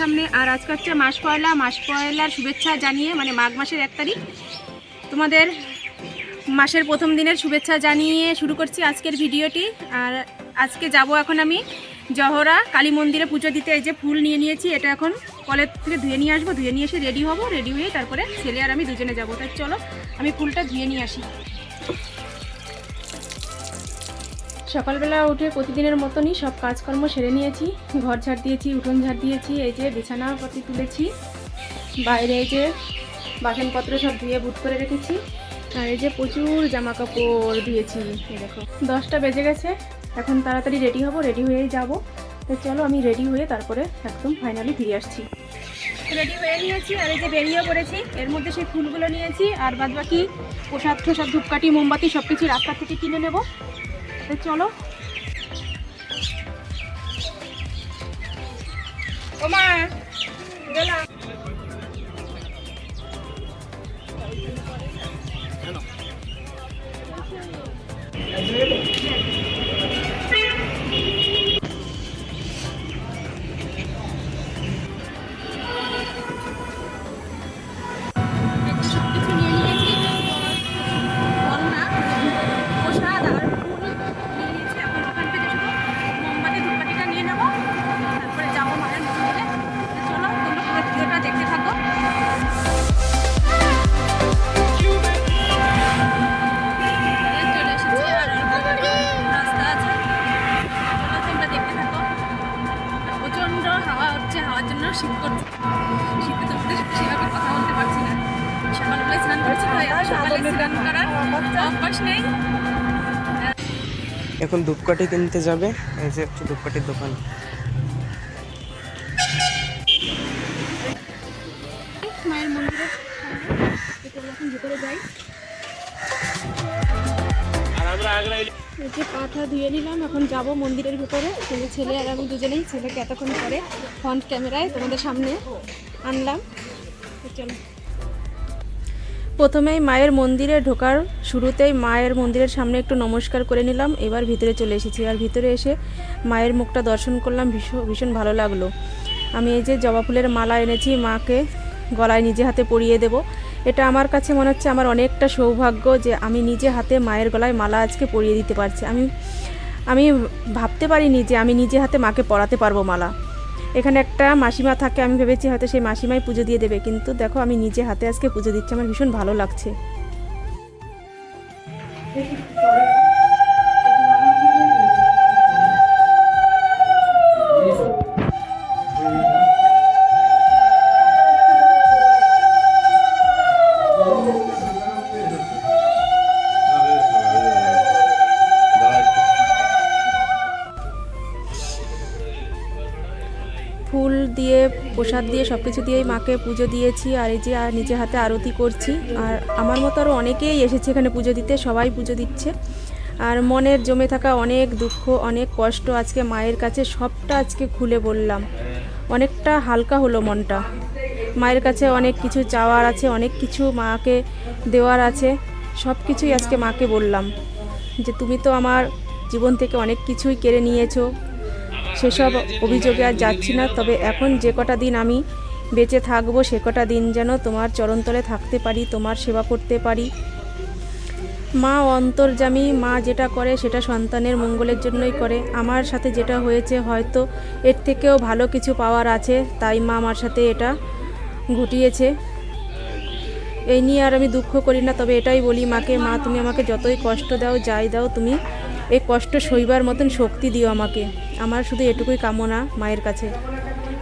সামনে। আর আজকে হচ্ছে মাস পয়লা। মাস পয়লার শুভেচ্ছা জানিয়ে মানে মাঘ মাসের এক তারিখ। তোমাদের মাসের প্রথম দিনের শুভেচ্ছা জানিয়ে শুরু করছি আজকের ভিডিওটি। আর আজকে যাব এখন আমি জহরা কালী মন্দিরে পুজো দিতে। এই যে ফুল নিয়ে নিয়েছি, এটা এখন কলের থেকে ধুয়ে নিয়ে আসব। ধুয়ে নিয়ে এসে রেডি হব রেডি হয়ে তারপরে ছেলে আর আমি দুজনে যাব। তাই চলো, আমি ফুলটা ধুয়ে নিয়ে আসি। সকালবেলা উঠে প্রতিদিনের মতনই সব কাজকর্ম সেরে নিয়েছি। ঘর ঝাড় দিয়েছি, উঠোন ঝাড় দিয়েছি, এই যে বিছানাপাতি তুলেছি, বাইরে এই যে বাসনপত্র সব ধুয়ে বুট করে রেখেছি, আর এই যে প্রচুর জামা কাপড় দিয়েছি দেখো। দশটা বেজে গেছে, এখন তাড়াতাড়ি রেডি হব, রেডি হয়েই যাব। তো চলো আমি রেডি হয়ে তারপরে একদম ফাইনালি ফিরে আসছি। রেডি হয়ে নিয়েছি, আর এই যে বেরিয়ে পড়েছি, এর মধ্যে সেই ফুলগুলো নিয়েছি, আর বাদ বাকি প্রসাদ টোসাদ ধূপকাঠি, মোমবাতি সব কিছু রাস্তা থেকে কিনে নেব। তো চলো। ওমা গেলাম। এখন ধূপকাঠি কিনতে যাবে। এই যে একটু ধূপকাঠির দোকান। মায়ের মন্দিরে যাই। যে ধুয়ে নিলাম, এখন মন্দিরের ভিতরে। কিন্তু ছেলে আর আমি দুজনেই, ছেলেকে এতক্ষণ পরে ফ্রন্ট ক্যামেরায় তোমাদের সামনে আনলাম। চলো। প্রথমেই মায়ের মন্দিরে ঢোকার শুরুতেই মায়ের মন্দিরের সামনে একটু নমস্কার করে নিলাম, এবার ভিতরে চলে এসেছি। আর ভিতরে এসে মায়ের মুখটা দর্শন করলাম ভীষণ ভীষণ ভালো লাগল। আমি এই যে জবা ফুলের মালা এনেছি, মাকে গলায় নিজে হাতে পরিয়ে দেব। এটা আমার কাছে মনে হচ্ছে আমার অনেকটা সৌভাগ্য যে আমি নিজে হাতে মায়ের গলায় মালা আজকে পরিয়ে দিতে পারছি। আমি আমি ভাবতে পারিনি যে আমি নিজে হাতে মাকে পরাতে পারব মালা। এখানে একটা মাসিমা থাকে, আমি ভেবেছি হয়তো সেই মাসিমাই পুজো দিয়ে দেবে, কিন্তু দেখো আমি নিজে হাতে আজকে পুজো দিচ্ছি, আমার ভীষণ ভালো লাগছে। সব কিছু দিয়েই মাকে পুজো দিয়েছি আর এই যে, আর নিজে হাতে আরতি করছি। আর আমার মতো আরও অনেকেই এসেছে এখানে পুজো দিতে, সবাই পুজো দিচ্ছে। আর মনের জমে থাকা অনেক দুঃখ, অনেক কষ্ট আজকে মায়ের কাছে, সবটা আজকে খুলে বললাম। অনেকটা হালকা হলো মনটা। মায়ের কাছে অনেক কিছু চাওয়ার আছে, অনেক কিছু মাকে দেওয়ার আছে সব কিছুই আজকে মাকে বললাম। যে তুমি তো আমার জীবন থেকে অনেক কিছুই কেড়ে নিয়েছো। সেসব অভিযোগে আর যাচ্ছি না, তবে এখন যে কটা দিন আমি বেঁচে থাকব, সে কটা দিন যেন তোমার চরণতলে থাকতে পারি, তোমার সেবা করতে পারি। মা অন্তর্জামী মা যেটা করে সেটা সন্তানের মঙ্গলের জন্যই করে। আমার সাথে যেটা হয়েছে হয়তো এর থেকেও ভালো কিছু পাওয়ার আছে, তাই মা আমার সাথে এটা ঘটিয়েছে। এই নিয়ে আর আমি দুঃখ করি না, তবে এটাই বলি মাকে, মা তুমি আমাকে যতই কষ্ট দাও, যাই দাও, তুমি এই কষ্ট সইবার মতন শক্তি দিও আমাকে। আমার শুধু এটুকুই কামনা মায়ের কাছে।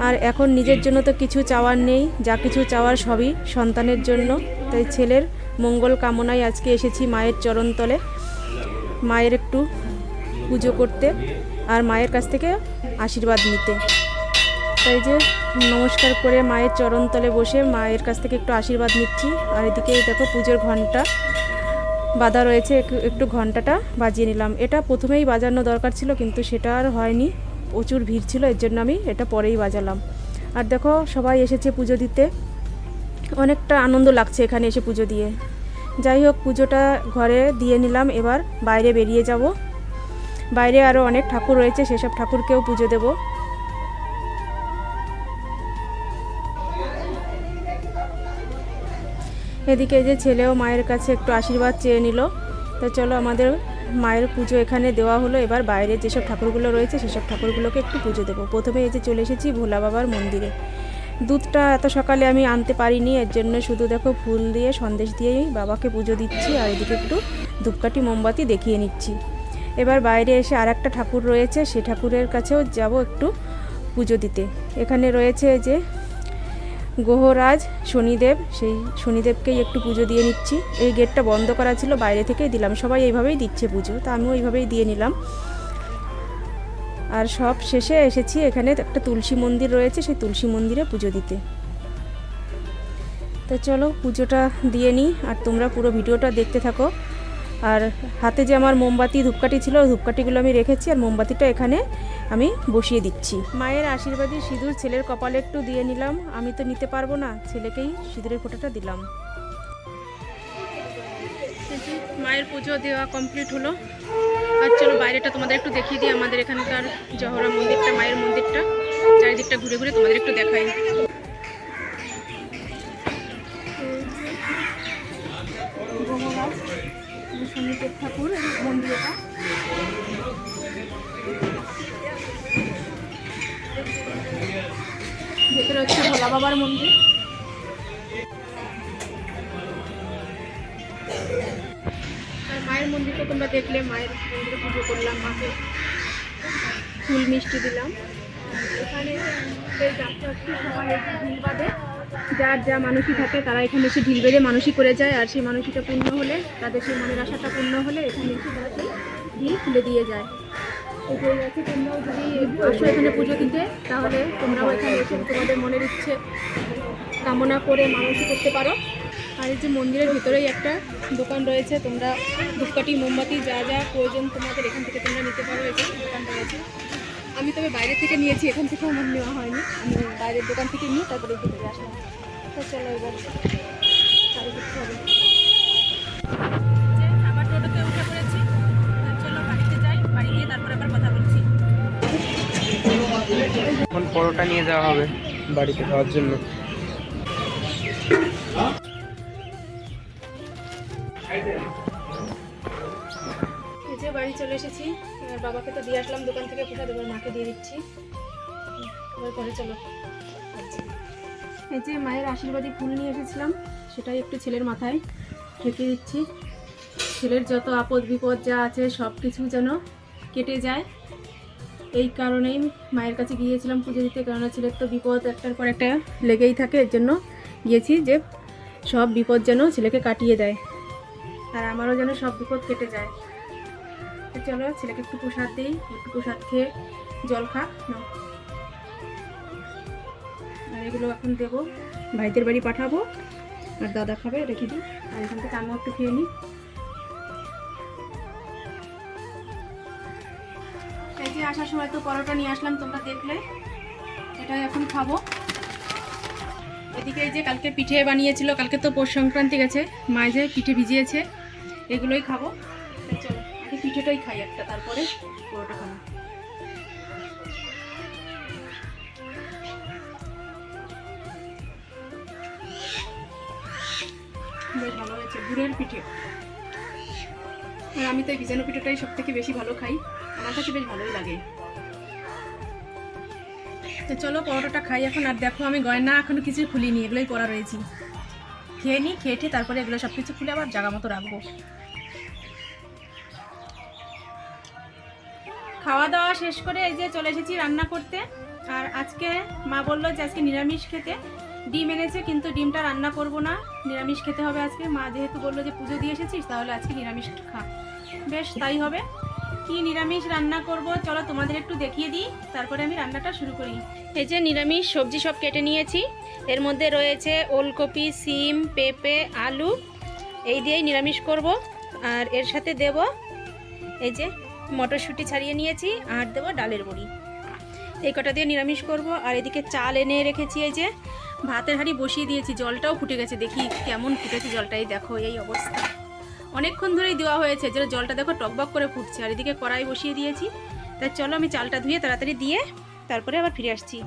আর এখন নিজের জন্য তো কিছু চাওয়ার নেই, যা কিছু চাওয়ার সবই সন্তানের জন্য। তাই ছেলের মঙ্গল কামনায় আজকে এসেছি মায়ের চরণতলে। মায়ের একটু পুজো করতে আর মায়ের কাছ থেকে আশীর্বাদ নিতে। তাই যে নমস্কার করে মায়ের চরণতলে বসে মায়ের কাছ থেকে একটু আশীর্বাদ নিচ্ছি। আর এদিকে দেখো পুজোর ঘণ্টা বাঁধা রয়েছে, একটু- ঘন্টাটা বাজিয়ে নিলাম। এটা প্রথমেই বাজানো দরকার ছিল, কিন্তু সেটা আর হয়নি। প্রচুর ভিড় ছিল, এর জন্য আমি এটা পরেই বাজালাম। আর দেখো, সবাই এসেছে পুজো দিতে। অনেকটা আনন্দ লাগছে এখানে এসে পুজো দিয়ে। যাই হোক, পুজোটা ঘরে দিয়ে নিলাম, এবার বাইরে বেরিয়ে যাব। বাইরে আরও অনেক ঠাকুর রয়েছে, সেসব ঠাকুরকেও পুজো দেব। এদিকে যে ছেলেও মায়ের কাছে একটু আশীর্বাদ চেয়ে নিল। তো চলো আমাদের মায়ের পুজো এখানে দেওয়া হলো। এবার বাইরে যেসব ঠাকুরগুলো রয়েছে, সেসব ঠাকুরগুলোকে একটু পুজো দেবো। প্রথমে এই যে চলে এসেছি ভোলা বাবার মন্দিরে। দুধটা এত সকালে আমি আনতে পারিনি, এর জন্য শুধু দেখো ফুল দিয়ে, সন্দেশ দিয়েই বাবাকে পুজো দিচ্ছি, আর এদিকে একটু ধূপকাঠি, মোমবাতি দেখিয়ে নিচ্ছি। এবার বাইরে এসে আর একটা ঠাকুর রয়েছে, সে ঠাকুরের কাছেও যাব একটু পুজো দিতে। এখানে রয়েছে যে গ্রহরাজ শনিদেব, সেই শনিদেবকেই একটু পুজো দিয়ে নিচ্ছি। এই গেটটা বন্ধ করা ছিল, বাইরে থেকেই দিলাম। সবাই এইভাবেই দিচ্ছে পুজো, তা আমিও এইভাবেই দিয়ে নিলাম। আর সব শেষে এসেছি, এখানে একটা তুলসী মন্দির রয়েছে, সেই তুলসী মন্দিরে পুজো দিতে। তো চলো পুজোটা দিয়ে নিই, আর তোমরা পুরো ভিডিওটা দেখতে থাকো। আর হাতে যে আমার মোমবাতি, ধূপকাঠি ছিল ধূপকাঠিগুলো আমি রেখেছি আর মোমবাতিটা এখানে আমি বসিয়ে দিচ্ছি। মায়ের আশীর্বাদী সিঁদুর ছেলের কপালে একটু দিয়ে নিলাম। আমি তো নিতে পারব না, ছেলেকেই সিঁদুরের ফোঁটাটা দিলাম। মায়ের পুজো দেওয়া কমপ্লিট হলো। আর চলো বাইরেটা তোমাদের একটু দেখিয়ে দিই, আমাদের এখানকার জহরা মন্দিরটা, মায়ের মন্দিরটা। চারিদিকটা ঘুরে ঘুরে তোমাদের একটু দেখাই। শনিদেব ঠাকুর মন্দিরটা। ভেতরে হচ্ছে ভোলা বাবার মন্দির। মায়ের মন্দিরটা তোমরা দেখলে, মায়ের মন্দিরে পুজো করলাম, মাকে ফুল মিষ্টি দিলাম। এখানে যাত্রার্থী সবাই বাঁধে যার যা মানসী থাকে তারা এখানে এসে ঢিল বেঁধে মানসী করে যায়, আর সেই মানসীটা পূর্ণ হলে, তাদের সেই মনের আশাটা পূর্ণ হলে এখানে এসে তারা সেই ঢিল খুলে দিয়ে যায়। তোমরাও যদি আসো এখানে পুজো দিতে, তাহলে তোমরাও এখানে এসে তোমাদের মনের ইচ্ছে কামনা করে মানসী করতে পারো। আর এই যে মন্দিরের ভিতরেই একটা দোকান রয়েছে, তোমরা ধূপকাঠি মোমবাতি, যা যা প্রয়োজন তোমাদের এখান থেকে তোমরা নিতে পারো যে দোকান রয়েছে। আমি তবে বাইরে থেকে নিয়েছি এখান থেকে আমার নেওয়া হয়নি। আমি বাইরের দোকান থেকে নিয়ে তারপরে ভিতরে আসলাম। তো চলো এবার করতে হবে। যে আবার টোটোতে উঠে পড়েছি চলো বাড়িতে যাই বাড়ি গিয়ে তারপরে আবার কথা বলছি। এখন পরোটা নিয়ে যাওয়া হবে বাড়িতে খাওয়ার জন্য। এই যে বাড়ি চলে এসেছি। বাবাকে তো দিয়ে আসলাম, দোকান থেকে প্রসাদ, এবার মাকে দিয়ে দিচ্ছি। এবার পরে চলো। এই যে মায়ের আশীর্বাদী ফুল নিয়ে এসেছিলাম, সেটাই একটু ছেলের মাথায় রেখে দিচ্ছি। ছেলের যত আপদ বিপদ যা আছে, সব কিছু যেন কেটে যায়। এই কারণেই মায়ের কাছে গিয়েছিলাম পুজো দিতে, কেননা ছেলের তো বিপদ একটার পর একটা লেগেই থাকে। এর জন্য গিয়েছি যে সব বিপদ যেন ছেলেকে কাটিয়ে দেয়, আর আমারও যেন সব বিপদ কেটে যায়। চলো, ছেলেকে একটু প্রসাদ দিই, একটু প্রসাদ খেয়ে জল খা নাও আর এগুলো এখন দেবো। ভাইদের বাড়ি পাঠাবো, আর দাদা খাবে, রেখে দিই। আর এখান থেকে আমিও একটু খেয়ে নিই। এই যে আসার সময় তো পরোটা নিয়ে আসলাম তোমরা দেখলে, এটাই এখন খাব। এদিকে এই যে কালকে পিঠে বানিয়েছিল, কালকে তো পৌষ সংক্রান্তি গেছে মায়ে যে পিঠে ভিজিয়েছে, এগুলোই খাব। পিঠেটাই খাই একটা, তারপরে পরোটা খাব। বেশ ভালো হয়েছে, গুড়ের পিঠে। আর আমি তো এই ভিজানো পিঠেটাই সব থেকে বেশি ভালো খাই, আমার কাছে বেশ ভালোই লাগে। তো চলো পরোটাটা খাই এখন, আর দেখো আমি গয়না এখনও কিছু খুলিনি, এগুলোই পরা রয়েছি। খেয়ে নিই খেয়ে তারপরে এগুলো সব কিছু খুলে আবার জায়গা মতো রাখব। খাওয়া দাওয়া শেষ করে এই যে চলে এসেছি রান্না করতে। আর আজকে মা বলল যে আজকে নিরামিষ খেতে। ডিম এনেছে কিন্তু ডিমটা রান্না করব না। নিরামিষ খেতে হবে আজকে। মা যেহেতু বলল যে পুজো দিয়ে এসেছিস, তাহলে আজকে নিরামিষ খা। বেশ, তাই হবে। কি নিরামিষ রান্না করব? চলো তোমাদের একটু দেখিয়ে দিই। তারপরে আমি রান্নাটা শুরু করি। এই যে নিরামিষ সবজি সব কেটে নিয়েছি। এর মধ্যে রয়েছে ওলকপি, সিম, পেঁপে, আলু। এই দিয়েই নিরামিষ করব। আর এর সাথে দেব এই যে মটরশুঁটি ছাড়িয়ে নিয়েছি আর দেবো ডালের বড়ি। এই কটা দিয়ে নিরামিষ করব। আর এদিকে চাল এনে রেখেছি, এই যে ভাতের হাঁড়ি বসিয়ে দিয়েছি। জলটাও ফুটে গেছে, দেখি কেমন ফুটেছে জলটাই। দেখো, এই অবস্থা। অনেকক্ষণ ধরেই দেওয়া হয়েছে যেটা জলটা দেখো টকবক করে ফুটছে। আর এদিকে কড়াই বসিয়ে দিয়েছি। তাই চলো আমি চালটা ধুয়ে তাড়াতাড়ি দিয়ে তারপরে আবার ফিরে আসছি।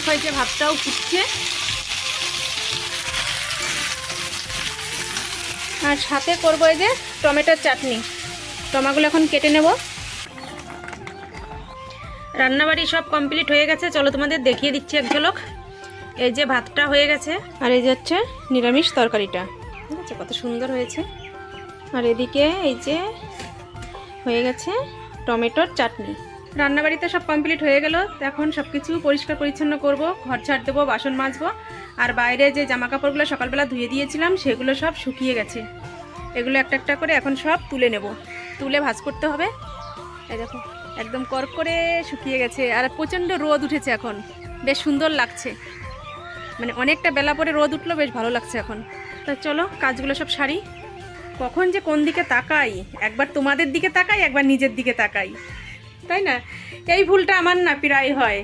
দেখো, এই যে ভাতটাও ফুটছে। আর সাথে করব এই যে টমেটোর চাটনি। টমাগুলো এখন কেটে নেব। রান্নাবাড়ি সব কমপ্লিট হয়ে গেছে। চলো তোমাদের দেখিয়ে দিচ্ছি এক ঝলক। এই যে ভাতটা হয়ে গেছে। আর এই যে হচ্ছে নিরামিষ তরকারিটা। ঠিক আছে, কত সুন্দর হয়েছে। আর এদিকে এই যে হয়ে গেছে টমেটোর চাটনি। রান্নাবাড়িতে সব কমপ্লিট হয়ে গেল এখন সব কিছু পরিষ্কার পরিচ্ছন্ন করব, ঘর ছাড় দেবো, বাসন মাজবো। আর বাইরে যে জামা কাপড়গুলো সকালবেলা ধুয়ে দিয়েছিলাম, সেগুলো সব শুকিয়ে গেছে। এগুলো একটা একটা করে এখন সব তুলে নেব। তুলে ভাজ করতে হবে। এই দেখো, একদম কর করে শুকিয়ে গেছে। আর প্রচণ্ড রোদ উঠেছে এখন। বেশ সুন্দর লাগছে। মানে অনেকটা বেলা পরে রোদ উঠল, বেশ ভালো লাগছে এখন। তা চলো, কাজগুলো সব সারি। কখন যে কোন দিকে তাকাই, একবার তোমাদের দিকে তাকাই, একবার নিজের দিকে তাকাই। তাই না? এই ভুলটা আমার না প্রায় হয়।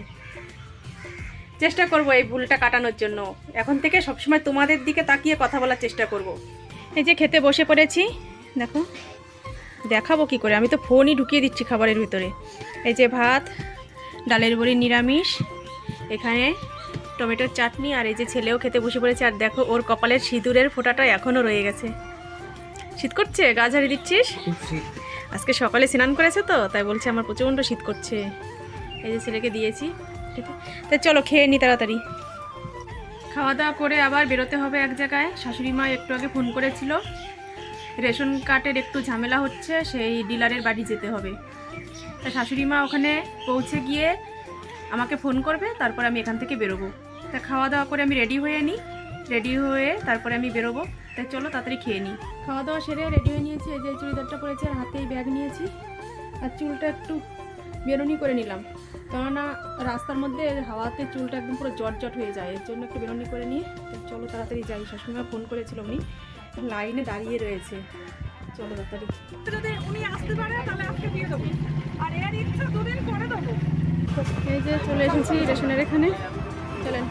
চেষ্টা করব এই ভুলটা কাটানোর জন্য। এখন থেকে সবসময় তোমাদের দিকে তাকিয়ে কথা বলার চেষ্টা করব। এই যে খেতে বসে পড়েছি, দেখো। দেখাবো কি করে? আমি তো ফোনই ঢুকিয়ে দিচ্ছি খাবারের ভিতরে। এই যে ভাত, ডালের বড়ি নিরামিষ, এখানে টমেটোর চাটনি, আর এই যে ছেলেও খেতে বসে পড়েছে। আর দেখো, ওর কপালের সিঁদুরের ফোঁটাটা এখনও রয়ে গেছে। শীত করছে? গা ঝাড়ি দিচ্ছিস? আজকে সকালে স্নান করেছে তো, তাই বলছে আমার প্রচণ্ড শীত করছে। এই যে ছেলেকে দিয়েছি, ঠিক তাই চলো খেয়ে নি তাড়াতাড়ি। খাওয়া দাওয়া করে আবার বেরোতে হবে এক জায়গায়। শাশুড়ি মা একটু আগে ফোন করেছিল। রেশন কার্ডের একটু ঝামেলা হচ্ছে, সেই ডিলারের বাড়ি যেতে হবে। তা শাশুড়ি মা ওখানে পৌঁছে গিয়ে আমাকে ফোন করবে, তারপর আমি এখান থেকে বেরোবো। তা খাওয়া দাওয়া করে আমি রেডি হয়ে নিই রেডি হয়ে তারপরে আমি বেরোবো। তাই চলো তাড়াতাড়ি খেয়ে নিই। খাওয়া দাওয়া সেরে রেডি হয়ে নিয়েছি এই যে চুড়িদারটা পরেছি আর হাতেই ব্যাগ নিয়েছি। আর চুলটা একটু বেরোনি করে নিলাম। কেননা রাস্তার মধ্যে হাওয়াতে চুলটা একদম পুরো জট জট হয়ে যায় এর জন্য একটু বেরোনি করে নিয়ে তো চলো তাড়াতাড়ি যাই। শাশুড়িমা ফোন করেছিল উনি লাইনে দাঁড়িয়ে রয়েছে। চলো তাড়াতাড়ি। যদি উনি আসতে পারে তাহলে আজকে দিয়ে দেবো। আর এর ইচ্ছা দুদিন করে দেবো। এই যে চলে এসেছি রেশনের এখানে। চলেন।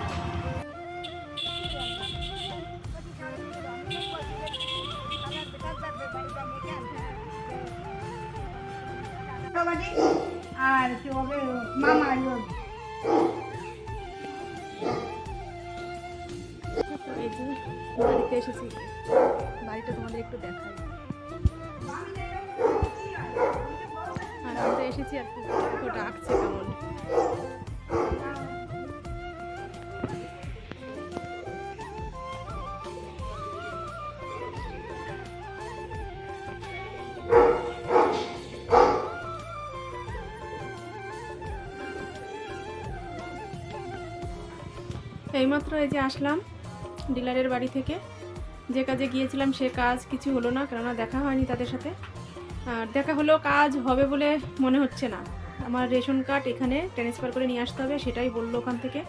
এই যে বাড়িতে এসেছি, বাড়িটা তোমাদের একটু দেখাই। আর আমরা এসেছি আর দেখো ডাকছে কেমন। এইমাত্র এই যে আসলাম ডিলারের বাড়ি থেকে। যে কাজে গিয়েছিলাম সে কাজ কিছু হলো না, কেননা দেখা হয়নি তাদের সাথে। আর দেখা হলেও কাজ হবে বলে মনে হচ্ছে না। আমার রেশন কার্ড এখানে ট্রান্সফার করে নিয়ে আসতে হবে, সেটাই বলল ওখান থেকে।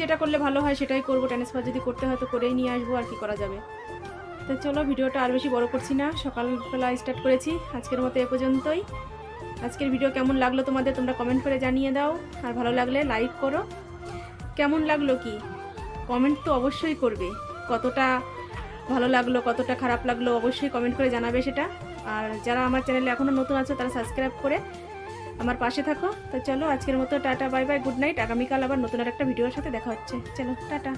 যেটা করলে ভালো হয় সেটাই করব ট্রান্সফার যদি করতে হয় তো করেই নিয়ে আসব, আর কি করা যাবে। তো চলো, ভিডিওটা আর বেশি বড় করছি না। সকালবেলা স্টার্ট করেছি, আজকের মতো এ পর্যন্তই। আজকের ভিডিও কেমন লাগল তোমাদের তোমরা কমেন্ট করে জানিয়ে দাও। আর ভালো লাগলে লাইক করো। কেমন লাগল কি? কমেন্ট তো অবশ্যই করবে। কতটা ভালো লাগল, কতটা খারাপ লাগল, অবশ্যই কমেন্ট করে জানাবে সেটা। আর যারা আমার চ্যানেলে এখনও নতুন আছো, তারা সাবস্ক্রাইব করে আমার পাশে থাকো। তো চলো, আজকের মতো tata bye bye good night আগামীকাল আবার নতুন আর একটা ভিডিওর সাথে দেখা হচ্ছে। চলো, টাটা।